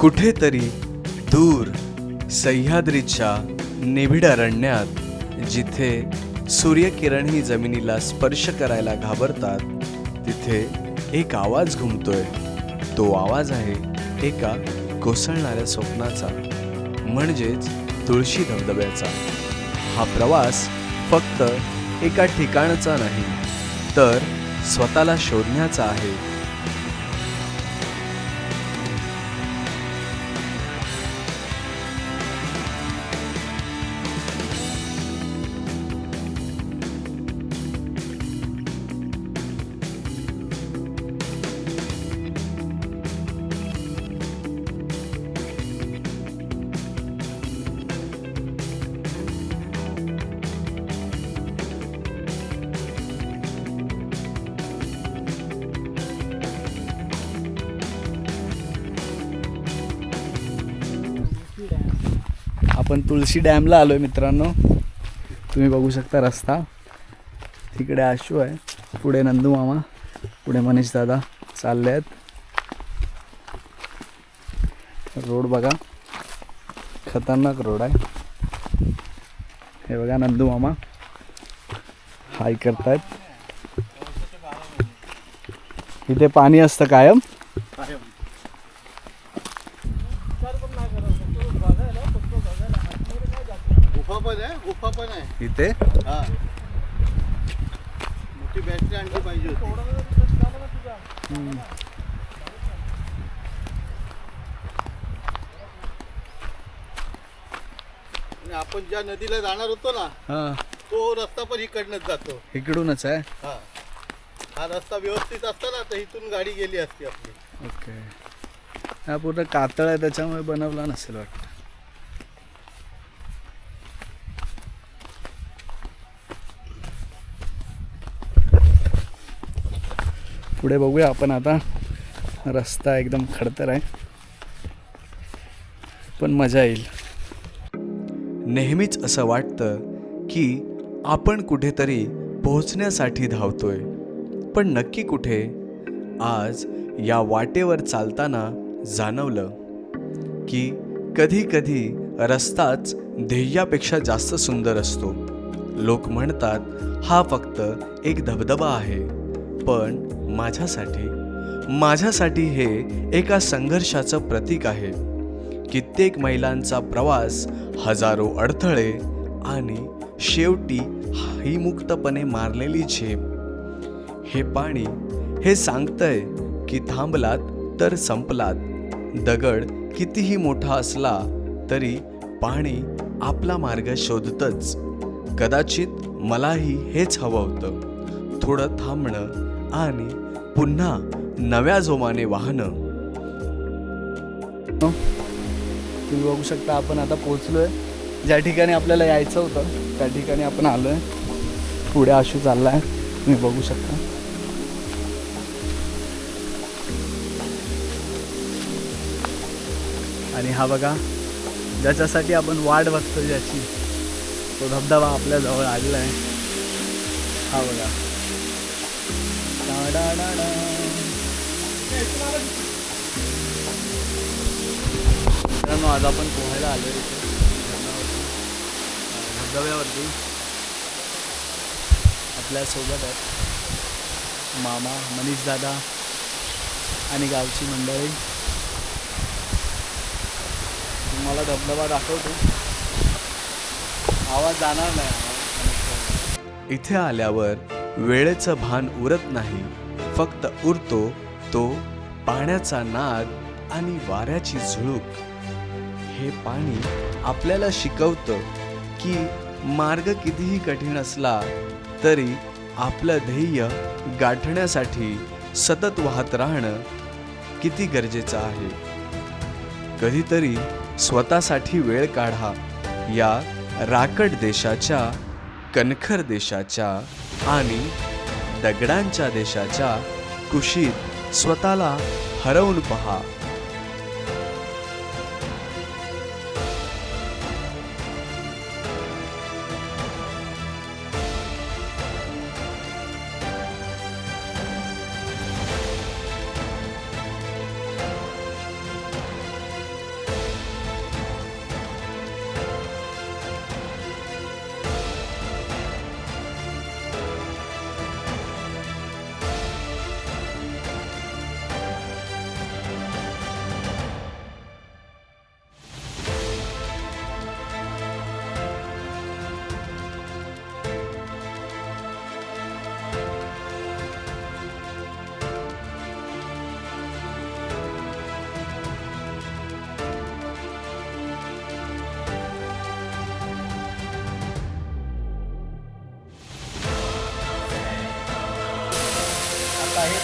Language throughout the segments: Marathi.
कुठेतरी दूर सह्याद्रीच्या निबिड अरण्यात जिथे सूर्यकिरणही जमिनीला स्पर्श करायला घाबरतात तिथे एक आवाज घुमतोय. तो आवाज आहे एका कोसळणाऱ्या स्वप्नाचा म्हणजेच तुळशी धबधब्याचा. हा प्रवास फक्त एका ठिकाणचा नाही तर स्वतःला शोधण्याचा आहे. आपण तुळशी डॅमला आलो आहे मित्रांनो. तुम्ही बघू शकता रस्ता. तिकडे आशू आहे. पुढे नंदू मामा पुढे मनीष दादा चालले आहेत रोड बघा. खतरनाक रोड आहे. हे बघा नंदू मामा. हाय करतायत. इथे पाणी असतं कायम गुफा पण आहे गुफा पण आहे इथे. हा. मोठी बॅटरी आणखी पाहिजे आपण ज्या नदीला जाणार होतो ना हां. तो रस्ता पण इकडनंच जातो. इकडूनच आहे? हा. हा रस्ता व्यवस्थित असता ना तर इथून गाडी गेली असती आपली. ओके. हा पूर्ण कातळ आहे त्याच्यामुळे बनवला नसेल वाटतं. पुढे बघूया आपण आता. रस्ता एकदम खडतर आहे. पण मजा येईल. नेहमीच असं वाटतं की आपण कुठेतरी पोहोचण्यासाठी धावतोय. पण नक्की कुठे? आज या वाटेवर चालताना जाणवलं की कधी कधी रस्ताच ध्येयापेक्षा जास्त सुंदर असतो. लोक म्हणतात हा फक्त एक धबधबा आहे. पण माझ्यासाठी माझ्यासाठी हे एका संघर्षाचं प्रतीक आहे. कित्येक महिलांचा प्रवास हजारो अडथळे आणि शेवटी ही मुक्तपणे मारलेली झेप. हे पाणी हे सांगतंय की थांबलात तर संपलात. दगड कितीही मोठा असला तरी पाणी आपला मार्ग शोधतच. कदाचित मलाही हेच हवं होतं. थोडं थांबणं आणि पुन्हा नव्या जोमाने वाहनं. तुम्ही बघू शकता आपण आता पोचलोय ज्या ठिकाणी आपल्याला यायचं होतं त्या ठिकाणी आपण आलोय. पुढे आशू चाललाय. तुम्ही बघू शकता. आणि हा बघा ज्याच्यासाठी आपण वाट बघतो ज्याची तो धबधबा आपल्या जवळ आलेला आहे. हा बघा. मित्रांनो आज आपण पोहायला आलो इथे. धबधब्यावरती. आपल्यासोबत आहेत मामा मनीष दादा आणि गावची मंडळी. तुम्हाला धबधबा दाखवतो. आवाज जाणार नाही इथे आल्यावर वेळेचं भान उरत नाही. फक्त उरतो तो पाण्याचा नाद आणि वाऱ्याची झुळूक. हे पाणी आपल्याला शिकवतं की मार्ग कितीही कठीण असला तरी आपलं ध्येय गाठण्यासाठी सतत वाहत राहणं किती गरजेचं आहे. कधीतरी स्वतःसाठी वेळ काढा या राकट देशाच्या कणखर देशाच्या आणि दगडांच्या देशाच्या कुशीत स्वतःला हरवून पहा.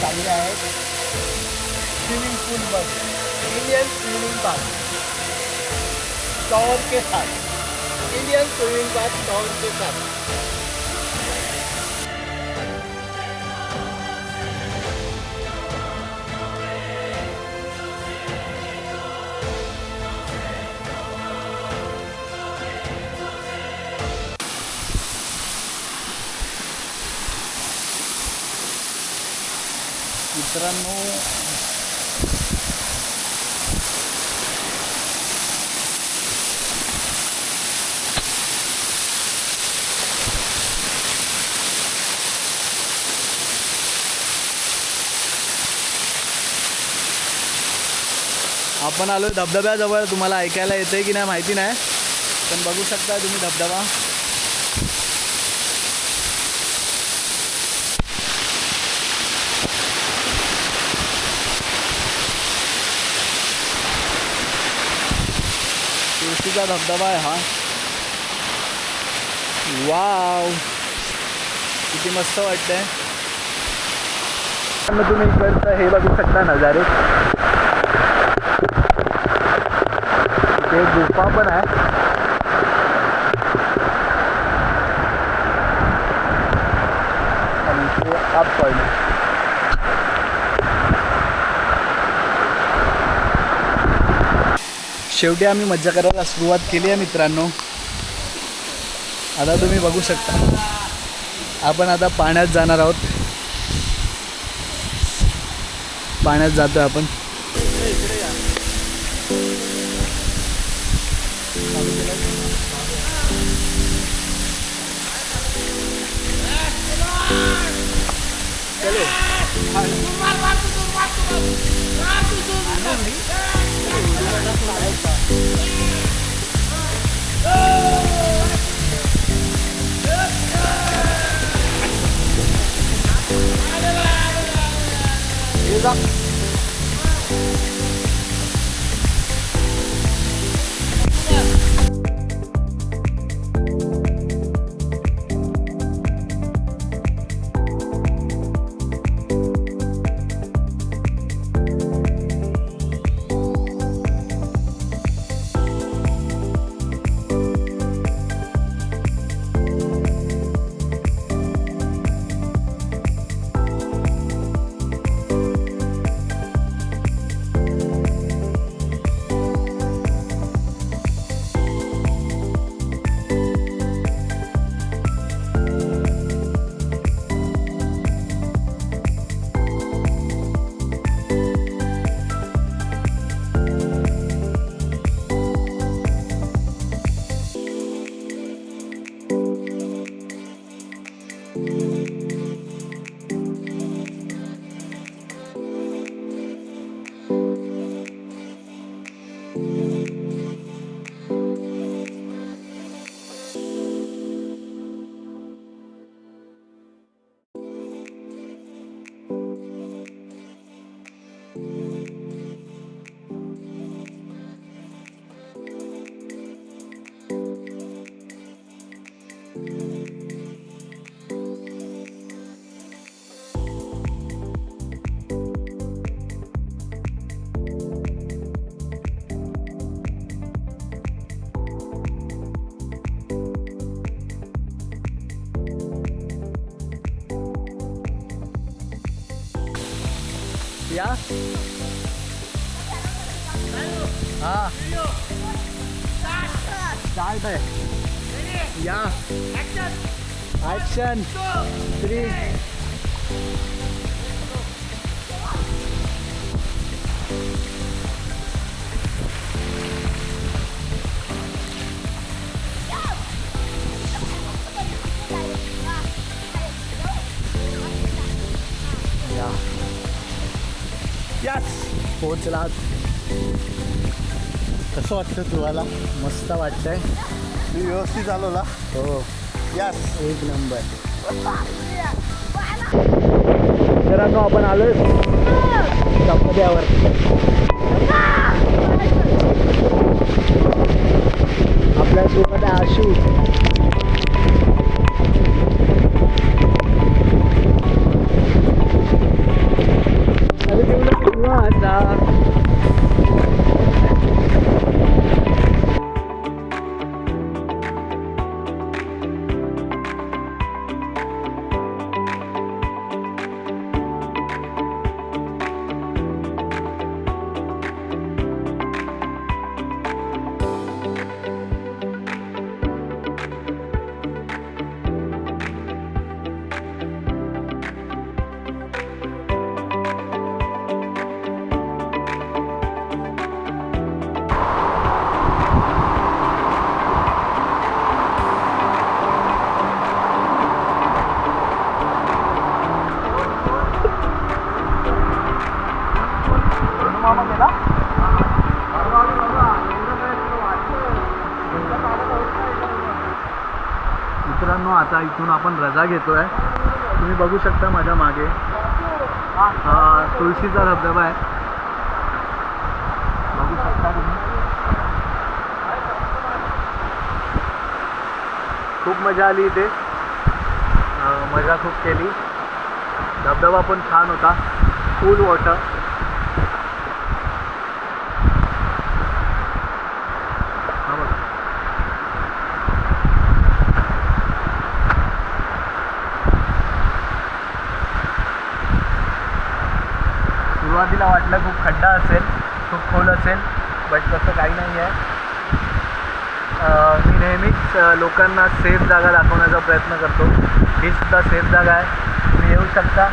चांगले आहेत. स्विमिंग पूल बस इंडियन स्विमिंग पार्क टॉवर के साथ. इंडियन स्विमिंग पार्क टॉवर के साथ. मित्रांनो. आपण आलो धबधब्याजवळ. तुम्हाला ऐकायला येते की नाही माहिती नाही. पण बघू शकता तुम्ही धबधबा. तुळशीचा धबधबा आहे हा वाव किती मस्त वाटतंय मग तुम्ही इकडचं हे बघू शकता नजारे ते गुफा पण आहे आणि इथे अप पॉईंट शेवटी आम्ही मज्जा करायला सुरुवात केली आहे मित्रांनो. आता तुम्ही बघू शकता. आपण आता पाण्यात जाणार आहोत. पाण्यात जातो आपण. stuck Yeah? Ah. Start. Yeah. Action. Action. Three. Yes पोचलात कसं वाटतं तुम्हाला? मस्त वाटतंय? मी व्यवस्थित आलो ना हो. यास. एक नंबर. मित्रांनो आपण आलोय धबधब्यावर आपल्यासोबत मित्रांनो आता इथून आपण रजा घेतो आहे तुम्ही बघू शकता माझ्या मागे. तुळशीचा धबधबा आहे. बघू शकता तुम्ही. खूप मजा आली इथे. मजा खूप केली. धबधबा पण छान होता. कूल वॉटर सुरुवातीला वाटलं खूप खड्डा असेल खूप खोल असेल बट तसं काही नाही आहे. मी नेहमीच लोकांना सेफ जागा दाखवण्याचा प्रयत्न करतो. ही सुद्धा सेफ जागा आहे. तुम्ही येऊ शकता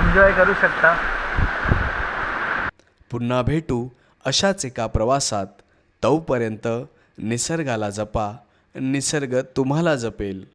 एन्जॉय करू शकता. पुन्हा भेटू अशाच एका प्रवासात. तोपर्यंत निसर्गाला जपा निसर्ग तुम्हाला जपेल.